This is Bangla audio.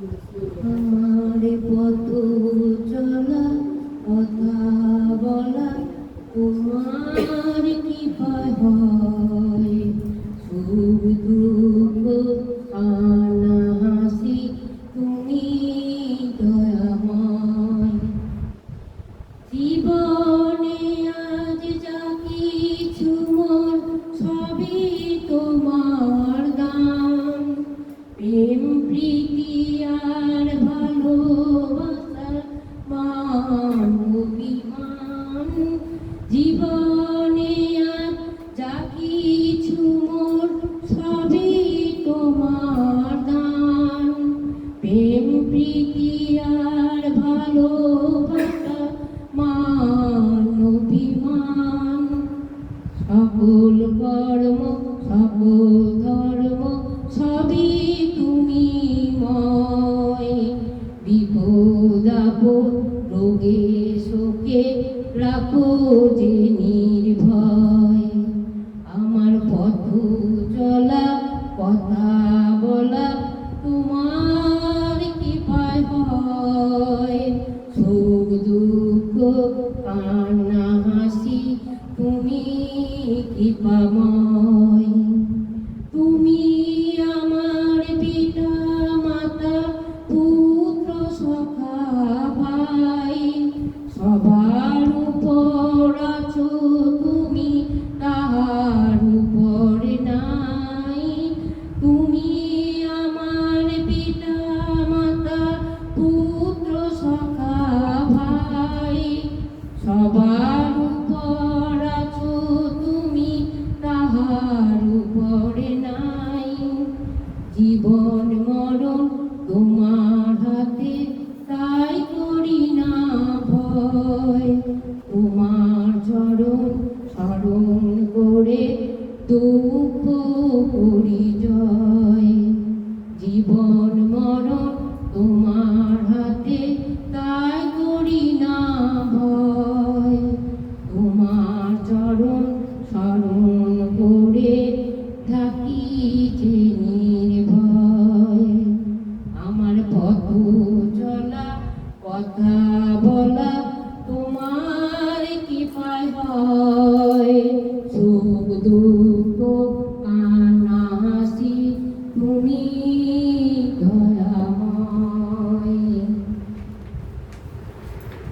আমার পথ চলা, কথা বলা, তোমার কি হয়? সুখ দুঃখ আনা হাসি তুমি দয়াময়। জীবনে জীবনে আর যা কিছু তোমার দান। প্রেম, প্রীতি আর ভালোবাসা, মান, অভিমান। কর্ম, সকল ধর্ম তুমি ময়। বিপদ আপদ রাখো যে নির্ভয়, আমার পথ চলা, কথা বলা, তোমার কি পায় হয়। সুখ, দুঃখ, কান্না, হাসি, তুমি কৃপাময়। তুমি আমার পিতা মাতা, পুত্র, সখা, ভাই, সবার সবার তুমি তাহার উপরে নাই জীবন মরণ তোমার হাতে তাই করি না ভয় তোমার চরণ স্মরণ করে দুঃখ জীবন স্মরণ স্মরণ করে থাকি যে নির্ভয়। আমার পথ চলা কথা বলা তোমার কি পায়